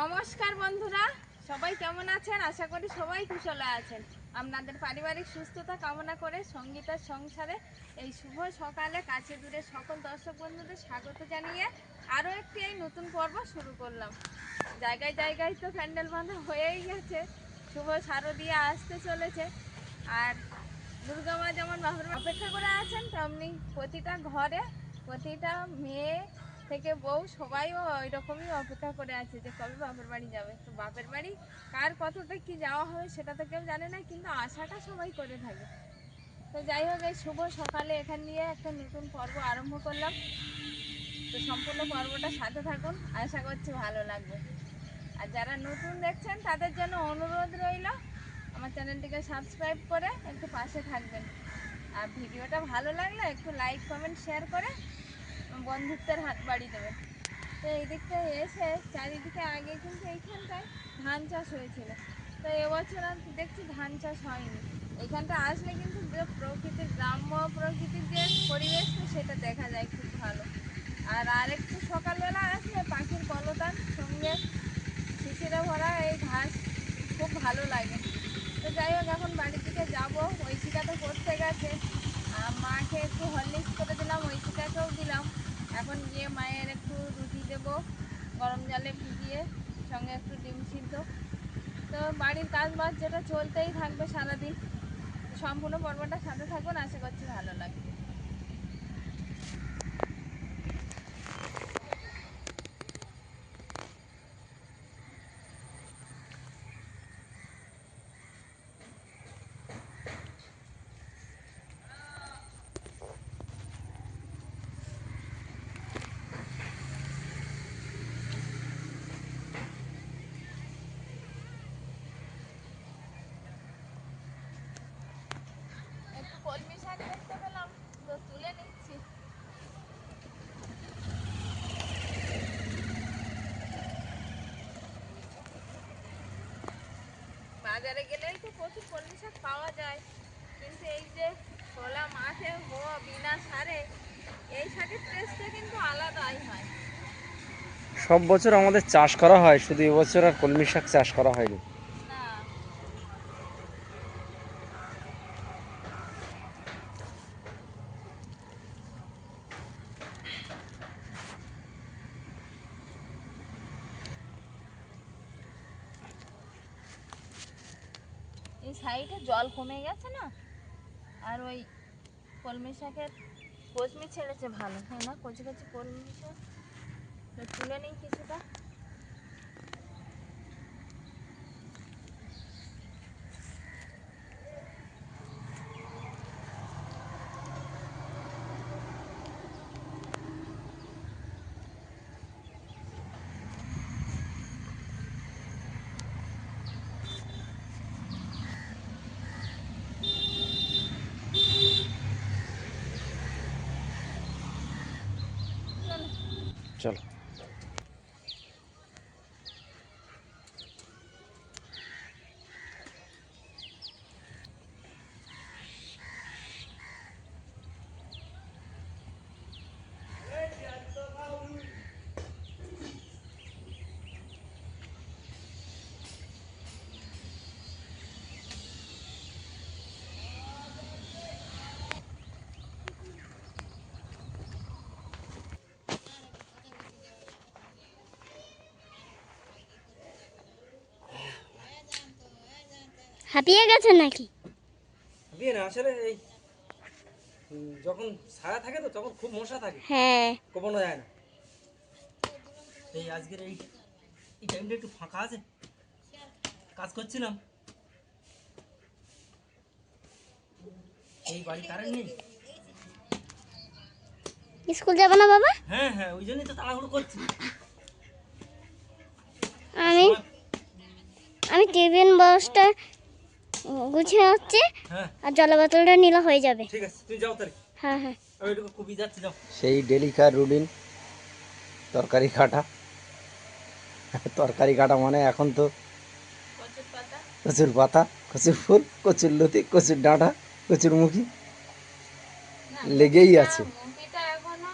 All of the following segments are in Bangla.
নমস্কার বন্ধুরা, সবাই কেমন আছেন? আশা করি সবাই কুশলে আছেন। আপনাদের পারিবারিক সুস্থতা কামনা করে সঙ্গীতার সংসারে এই শুভ সকালে কাছে দূরে সকল দর্শক বন্ধুদের স্বাগত জানিয়ে আরও একটি এই নতুন পর্ব শুরু করলাম। জায়গায় জায়গায় তো প্যান্ডেল বাঁধা হয়েই গেছে, শুভ শারদীয়া আসতে চলেছে। আর দুর্গা মা যেমন বাহুর অপেক্ষা করে আছেন, তেমনি প্রতিটা ঘরে প্রতিটা মেয়ে থেকে বউ সবাইও ওই রকমই অপেক্ষা করে আছে যে কবে বাপের বাড়ি যাবে। তো বাপের বাড়ি কার কতটা কি যাওয়া হবে সেটা তো কেউ জানে না, কিন্তু আশাটা সবাই করে থাকে। তো যাই হোক, এই শুভ সকালে এখান দিয়ে একটা নতুন পর্ব আরম্ভ করলাম। তো সম্পূর্ণ পর্বটা সাথে থাকুন, আশা করছি ভালো লাগবে। আর যারা নতুন দেখছেন, তাদের জন্য অনুরোধ রইল, আমার চ্যানেলটিকে সাবস্ক্রাইব করে একটু পাশে থাকবেন। আর ভিডিওটা ভালো লাগলে একটু লাইক, কমেন্ট, শেয়ার করে বন্ধুত্বের হাত বাড়ি দেবে। তো এই দিকটা এসে চারিদিকে আগে কিন্তু এইখানটায় ধান চাষ হয়েছিল। তো এবছর আর দেখছি ধান চাষ হয়নি। এইখানটা আসলে কিন্তু যে প্রকৃতির, গ্রাম্য প্রকৃতির যে পরিবেশটা সেটা দেখা যায় খুব ভালো। আর আরেকটু সকালবেলা আসলে পাখির কলতান, সঙ্গে শিশিরে ভরা এই ঘাস খুব ভালো লাগে। তো যাই হোক, এখন বাড়ির দিকে যাব। ঐশিকা তো পড়তে গেছে। মাকে একটু হরলিক্স করে দিলাম, ঐশিকাকেও দিলাম। এখন গিয়ে মায়ের একটু রুটি দেব, গরম জলে ভিজিয়ে, সঙ্গে একটু ডিম সিদ্ধ। তো বাড়ির কাজ বাজ যেটা চলতেই থাকবে সারাদিন। সম্পূর্ণ পর্বটা সাথে থাকুন, আশা করছি ভালো লাগবে একটু কলমি শাক দেখতে পেলাম, তো তুলে নিচ্ছি। বাজারে গেলেই তো প্রচুর কলমি শাক পাওয়া যায়, কিন্তু এই যে খোলা মাঠে হওয়া বিনা সারে, এই শাকের টেস্টটা কিন্তু আলাদাই হয়। সব বছর আমাদের চাষ করা হয়, শুধু এবছর আর কলমি শাক চাষ করা হয়নি না এই সাইডে জল কমে গেছে না? আর ওই কলমি শাকের কচমি ছেড়েছে ভালো। হ্যাঁ না কচি কচি কলমি শাক। তুলে নিই কিছুটা। হাঁপিয়ে গেছে নাকি? বিয়ে না আসলে এই যখন ছায়া থাকে তো তখন খুব মশা থাকে। হ্যাঁ। কমানো যায় না। এই আজকের এই এই টাইমটা একটু ফাঁকা আছে। কাজ করছিলাম। এই বাড়ি কারেন্ট নেই। স্কুল যাব না বাবা? হ্যাঁ হ্যাঁ ওই জন্যই তো তাড়াহুড়ো করছি। আমি আমি টিফিন বক্সটা গুছিয়ে হচ্ছে হ্যাঁ। আর জল বোতলটা নিলে হয়ে যাবে। ঠিক আছে তুই যাও তাহলে। হ্যাঁ হ্যাঁ। আমি একটু কবি যাচ্ছি যাও। সেই ডেলিকার রুটিন? তরকারি কাটা। তরকারি কাটা মানে এখন তো কচুর পাতা। কচুর ফুল কচুর লতি কচুর ডাঁটা কচুর মুখি। লেগেই আছে। মুখিটা এখনও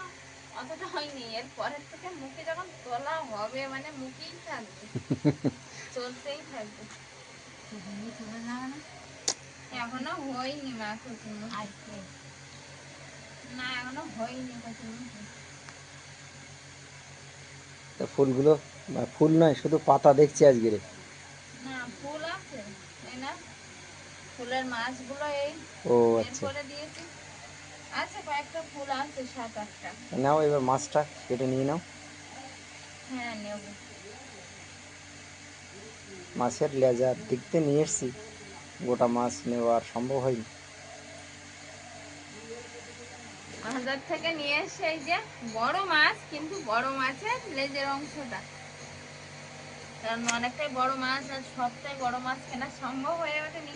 অতটা হয়নি। এর পরের থেকে মুখে যখন তোলা হবে মানে মুখেই থাকবে। চলতেই থাকবে। এখনও হয়নি মা কুচুমো না এখনও হয়নি কুচুমো তা ফুলগুলো ফুল নয় শুধু পাতা দেখছি না ফুল আছে তাই না? ফুলের মাছগুলো এই ও আচ্ছা। করে দিয়েছি। আছে কয়েকটা ফুল আছে সাত আটটা। নাও এবার মাছটা কেটে নিয়ে নাও। হ্যাঁ নেব। মাছের লেজার দেখতে নিয়ে এসছি। গোটা মাছ নেওয়ার সম্ভব হয়নি। থেকে নিয়ে এসে এই যে বড় মাছ কিন্তু বড় মাছের লেজের অংশটা। অনেকটাই বড় মাছ আর সবটাই বড় মাছ কেনা সম্ভব হয়ে ওঠেনি।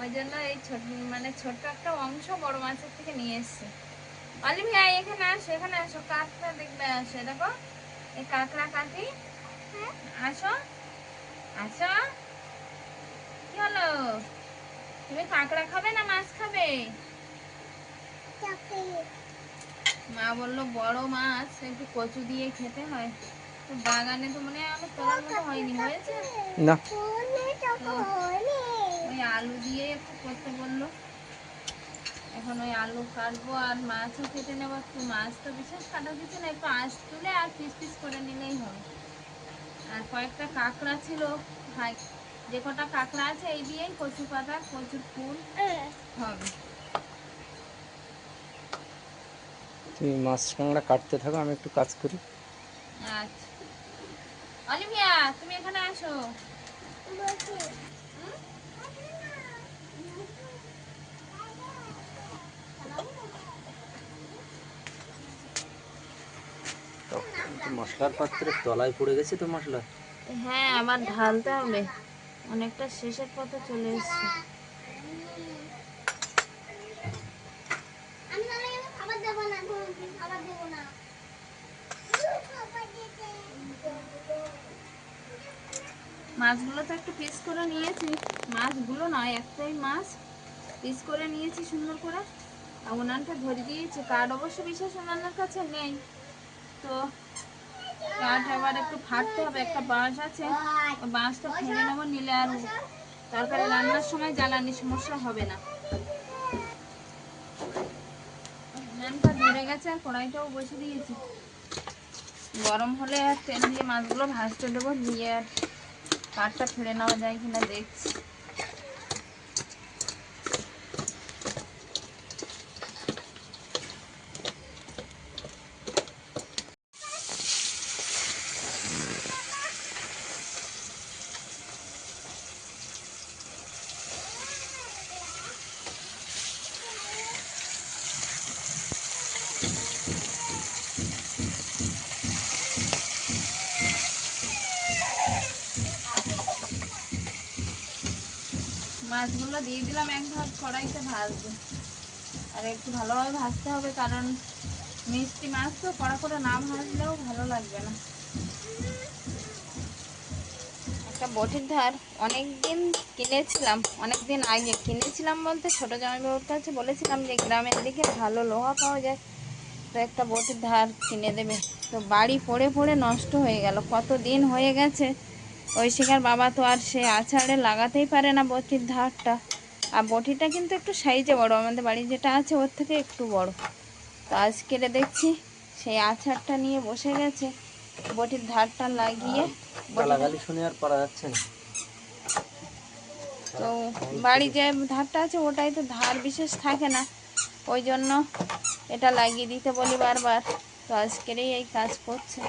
ওই জন্য এই ছোট মানে ছোট্ট একটা অংশ বড় মাছের থেকে নিয়ে এখানে আসো এখানে আসো কাঁকড়া দেখবে আসো কাঁকড়া কাটি হ্যাঁ, আসো। আসো কি হলো? তুমি কাঁকড়া খাবে না মাছ খাবে? মা বলল বড় মাছ একটু কচু দিয়ে খেতে হয়। তো বাগানে তো মনে হয় আমার তোলার মতো হয়নি হয়েছে? না। ওই আলু দিয়ে একটু করতে বলল। এখন ওই আলু কাটবো আর মাছও কেটে নেব। একটু মাছ তো বিশেষ কাটা কিছু না একটু আঁশ তুলে আর পিস পিস করে নিলেই আর কয়েকটা কাঁকড়া ছিল। ভাই যে কটা কাঁকড়া আছে এই দিয়েই কচু পাতা কচুর ফুল হবে। তুমি মাছ কাঁকড়া কাটতে থাকো আমি একটু কাজ করি। আচ্ছা। অলিভিয়া তুমি এখানে আসো। মশলার পাত্রে তলায় পড়ে গেছে তো মশলা? হ্যাঁ আমার ঢালতে হবে। অনেকটা শেষের পথে চলে এসেছে। মাছগুলো তো একটু পিস করে নিয়েছি। মাছগুলো নয়, একটাই মাছ। পিস করে নিয়েছি সুন্দর করে। আর ওনানটা ধরে দিয়েছি। কাঠ অবশ্য বিশেষ ওনানের কাছে নেই। তো কাঠ আবার একটু ফাটতে হবে, একটা বাঁশ আছে বাঁশটা ফেলে নেব, নিলে আর তারপরে রান্নার সময় জ্বালানি সমস্যা হবে না। গেছে আর কড়াইটাও বসে দিয়েছি। গরম হলে আর তেল দিয়ে মাছগুলো ভাজতে দেবো দিয়ে আর কাঠটা ফেলে নেওয়া যায় কিনা দেখছি। মাছগুলো দিয়ে দিলাম, এক ভাগ কড়াইতে ভাজবো। আর একটু ভালোভাবে ভাজতে হবে, কারণ মিষ্টি মাছ তো, কড়া করে না ভাজলেও ভালো লাগবে না। একটা বটির ধার অনেক দিন কিনেছিলাম অনেক দিন আগে। কিনেছিলাম বলতে ছোটো জামাইবাবুর কাছে বলেছিলাম যে, গ্রামের দিকে ভালো লোহা পাওয়া যায়। তো একটা বটির ধার কিনে দেবে। তো বাড়ি পড়ে পড়ে নষ্ট হয়ে গেল। কত দিন হয়ে গেছে ঐশিকার বাবা তো আর সে আছাড়ে লাগাতেই পারে না বটির ধারটা। আর বটিটা কিন্তু একটু সাইজে বড় আমাদের বাড়ি যেটা আছে ওর থেকে একটু বড়। তো আজকে দেখছি সেই আছাড়টা নিয়ে বসে গেছে বটির ধারটা লাগিয়ে গালাগালি শুনে আর পারা যাচ্ছে না। তো বাড়ি যে ধারটা আছে ওটাই তো ধার বিশেষ থাকে না। ওই জন্য এটা লাগিয়ে দিতে বলি বারবার। তো আজকেরই এই কাজ করছে।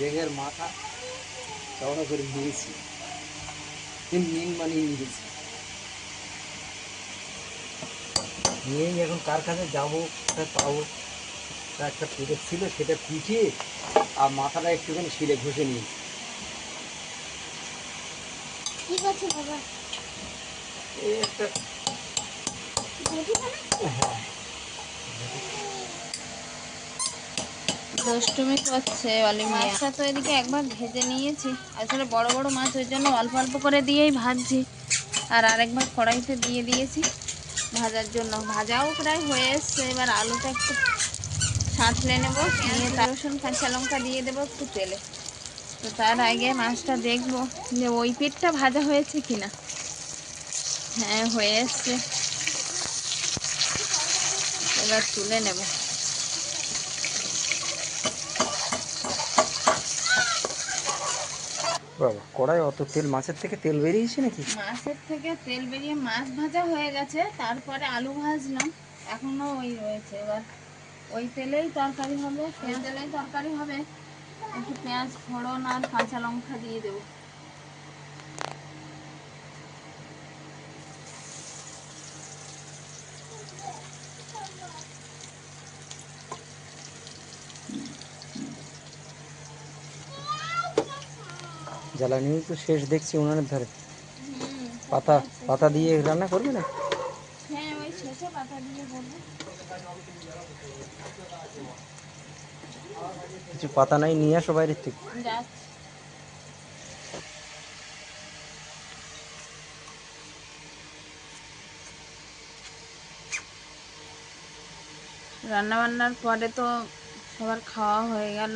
ফিরেগের মাথা চওড়া করে নিয়েছি নিন বানিয়ে নিয়েছি। নিয়েই এখন কার কাছে যাব পাবো? একটা পিঠে ছিল সেটা পিঠে আর মাথাটা একটুখানি শিলে ঘষে নিয়েছি। ঠিক আছে বাবা? এই একটা দুষ্টুমি করছে অলি মাছটা তো এদিকে একবার ভেজে নিয়েছি। আসলে বড় বড় মাছ, ওই জন্য অল্প অল্প করে দিয়েই ভাজছি। আর আরেকবার কড়াইতে দিয়ে দিয়েছি ভাজার জন্য। ভাজাও প্রায় হয়ে এসছে। এবার আলুটা একটু সাঁতলে নেব। নিয়ে তার রসুন, কাঁচা লঙ্কা দিয়ে দেবো একটু তেলে। তো তার আগে মাছটা দেখব যে ওই পিঠটা ভাজা হয়েছে কিনা। হ্যাঁ হয়ে এসছে। এবার তুলে নেব। বাবা কড়াই অত তেল, মাছের থেকে তেল বেরিয়েছে নাকি? মাছের থেকে তেল বেরিয়ে মাছ ভাজা হয়ে গেছে, তারপরে আলু ভাজলাম, এখনও ওই রয়েছে। এবার ওই তেলেই তরকারি হবে, সেই তেলেই তরকারি হবে। একটু পেঁয়াজ, ফোড়ন আর কাঁচা লঙ্কা দিয়ে দেবো। জ্বালানি তো শেষ দেখছি উনানের ধারে। পাতা পাতা দিয়ে রান্না করবে না? হ্যাঁ ওই শেষে পাতা দিয়ে করব। কিছু পাতা নাই নিয়ে আসো বাইরের থেকে। রান্না বান্নার পরে তো সবার খাওয়া হয়ে গেল।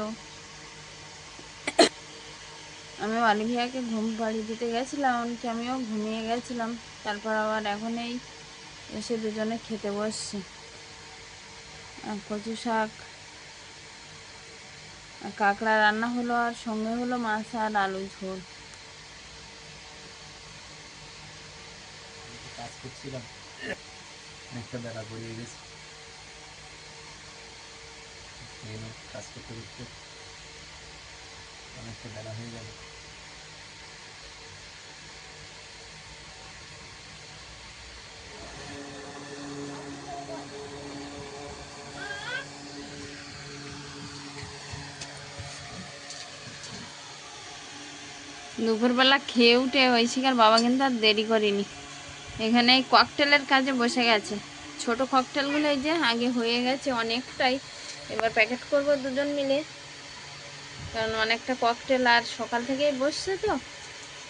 আমি অলিভিয়াকে ঘুম পাড়িয়ে দিতে গেছিলাম, এমনকি আমিও ঘুমিয়ে গেছিলাম। তারপর আবার এখন এই এসে দুজনে খেতে বসছি। কচু শাক কাঁকড়া রান্না হলো, আর সঙ্গে হলো মাছ আর আলু ঝোল। কাজ করতে করতে অনেকটা বেলা হয়ে গেল। দুপুরবেলা খেয়ে উঠে ওই শিকার বাবা কিন্তু আর দেরি করেনি। এখানে এই ককটেলের কাজে বসে গেছে। ছোট ককটেলগুলো এই যে আগে হয়ে গেছে অনেকটাই। এবার প্যাকেট করব দুজন মিলে। কারণ অনেকটা ককটেল আর সকাল থেকেই বসছে তো।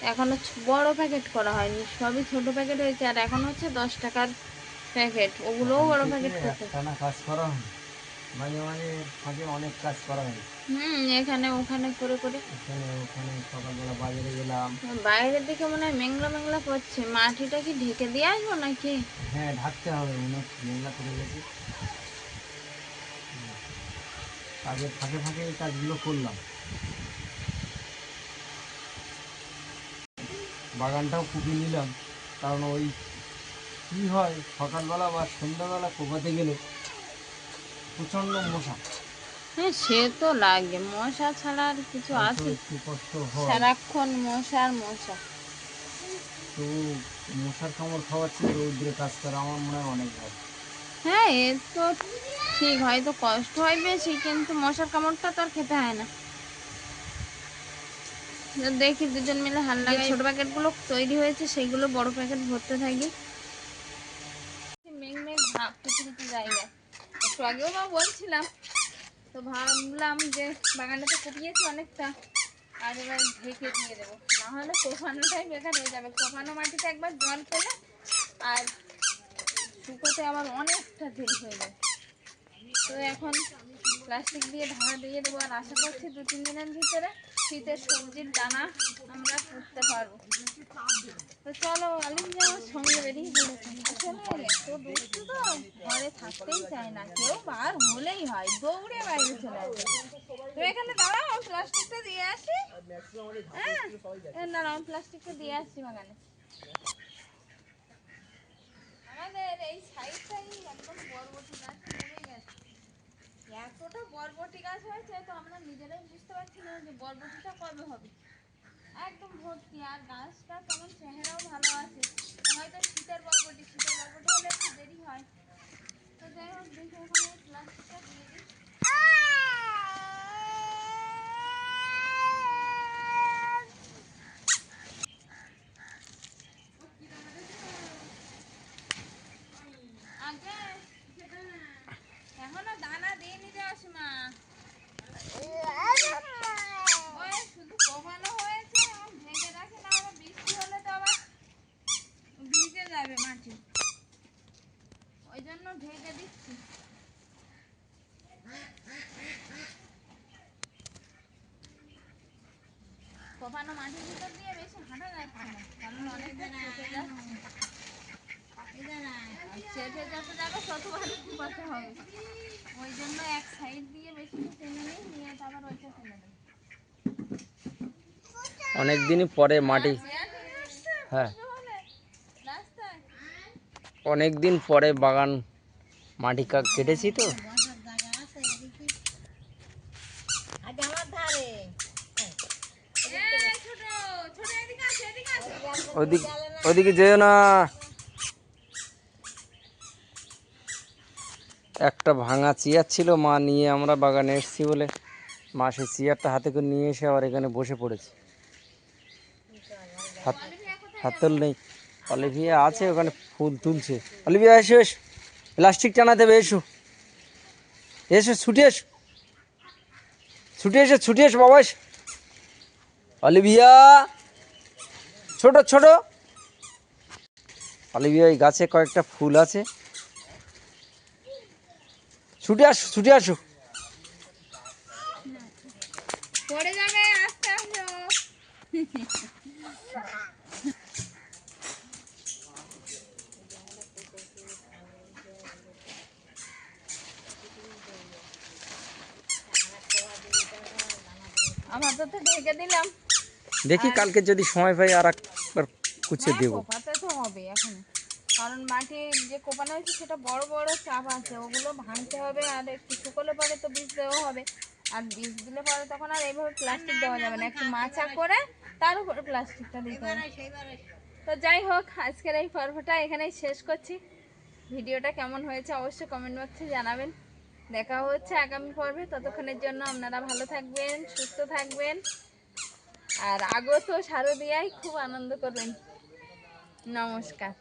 এখনও ছ- বড় প্যাকেট করা হয়নি সবই ছোট প্যাকেট হয়েছে। আর এখন হচ্ছে দশ টাকার প্যাকেট ওগুলোও বড় প্যাকেট করতে। কাজ করা মাঝে মাঝে ফাঁকে অনেক কাজ করা হয়। হুম এখানে ওখানে করে করে। এখানে ওখানে সকালবেলা বাজারে গেলাম। বাইরের দিকে মনে হয় মেংলা মেংলা করছে। মাটিটা কি ঢেকে দিয়ে আসব নাকি? হ্যাঁ ঢাকতে হবে অনেক মেঘলা করে গেছে। কাজের ফাঁকে ফাঁকে এই কাজগুলো করলাম। বাগানটাও কুপিয়ে নিলাম। কারণ ওই কী হয় সকালবেলা বা সন্ধ্যাবেলা কোপাতে গেলে প্রচণ্ড মশা। হ্যাঁ সে তো লাগে। মশা ছাড়া আর কিছু আছে? সারাক্ষণ মশা আর মশা। তো মশার কামড় খাওয়াচ্ছি রৌদ্রে কাজ করা আমার মনে হয় অনেক ভালো। হ্যাঁ এ তো ঠিক। হয়তো কষ্ট হয় বেশি কিন্তু মশার কামড়টা তো আর খেতে হয় না। দেখি দুজন মিলে হাল লাগাই। ছোট প্যাকেটগুলো তৈরি হয়েছে সেইগুলো বড় প্যাকেট ভরতে থাকি। মেঘ মেঘ ভাব কিছু কিছু জায়গায় একটু আগেও বা বলছিলাম। তো ভাবলাম যে বাগানটা তো কুপিয়েছি অনেকটা, আর এবার ঢেকে দিয়ে দেবো। নাহলে কোফানোটাই বেকার হয়ে যাবে। কোফানো মাটিতে একবার জল পেলে আর শুকোতে আবার অনেকটা দেরি হয়ে যায়। তো এখন প্লাস্টিক দিয়ে ঢাকা দিয়ে দেবো। আর আশা করছি দু, তিন দিনের ভিতরে শীতের সবজির দানা আমরা করতে পারব। তো চলো, আলিম যে আমার সঙ্গে বেরিয়ে পড়েছে আসলে এত দুষ্টু তো ঘরে থাকতেই চায় না। কেউ বার হলেই হয়, দৌড়ে বাইরে চলে আসে। তুমি এখানে দাঁড়াও প্লাস্টিকটা দিয়ে আসি। হ্যাঁ দাঁড়াও প্লাস্টিকটা দিয়ে আসছি বাগানে। আমাদের এই একদম গেছে এতটা বরবটি গাছ হয়েছে তো আমরা নিজেরাই বুঝতে পারছি না যে বরবটিটা কবে হবে। একদম ভর্তি, আর গাছটা তেমন চেহারাও ভালো আছে। হয়তো শীতের বরবটি শীতের বরবটি হলে একটু দেরি হয় তো যাই হোক দেখি এখন এই প্লাস্টিকটা দিয়ে দিই কোপানো মাটির ভিতর দিয়ে বেশি হাঁটা যাচ্ছে না। কারণ অনেকটা চেপে যাচ্ছে। চেপে যত যাবে ততবারই কোপাতে হবে। ওই জন্য এক সাইড দিয়ে বেশি টেনে নিই নিয়ে তারপর ওইটা ফেলে অনেক পরে মাটি। হ্যাঁ। রাস্তায় অনেক দিন পরে বাগান মাটি কা- কেটেছি তো। এই ছোট ছোট এদিকে আসো এদিকে আসো ওদিকে যেও না। একটা ভাঙা চেয়ার ছিল, মা নিয়ে আমরা বাগানে এসেছি বলে মা সেই চেয়ারটা হাতে করে নিয়ে এসে আবার এখানে বসে পড়েছে। হাত হাতল নেই। অলিভিয়া আছে, ওখানে ফুল তুলছে। অলিভিয়া, এসো এসো। প্লাস্টিক টানা দেবে এসো। এসো, ছুটে এসো। ছুটে এসো ছুটে এসো, বাবা, এসো। অলিভিয়া! ছোট ছোট। ওই গাছে কয়েকটা ফুল আছে। ছুটে আসো ছুটে আসো। দেখি কালকে যদি সময় পাই আর কুচে হ্যাঁ, দেবো। কোপাতে তো হবে এখন। কারণ মাটির যে কোপানো হয়েছে সেটা বড় বড় চাপ আছে। ওগুলো ভাঙতে হবে আর একটু শুকোলে পরে তো বীজ দেওয়া হবে। আর বীজ দিলে পরে তখন আর এইভাবে প্লাস্টিক দেওয়া যাবে না। একটু মাচা করে তার উপরে প্লাস্টিকটা দিতে হবে। তো যাই হোক আজকের এই পর্বটা এখানেই শেষ করছি। ভিডিওটা কেমন হয়েছে অবশ্যই কমেন্ট বক্সে জানাবেন। দেখা হচ্ছে আগামী পর্বে। ততক্ষণের জন্য আপনারা ভালো থাকবেন সুস্থ থাকবেন। আর আগত শারদিয়ায় খুব আনন্দ করবেন। নমস্কার।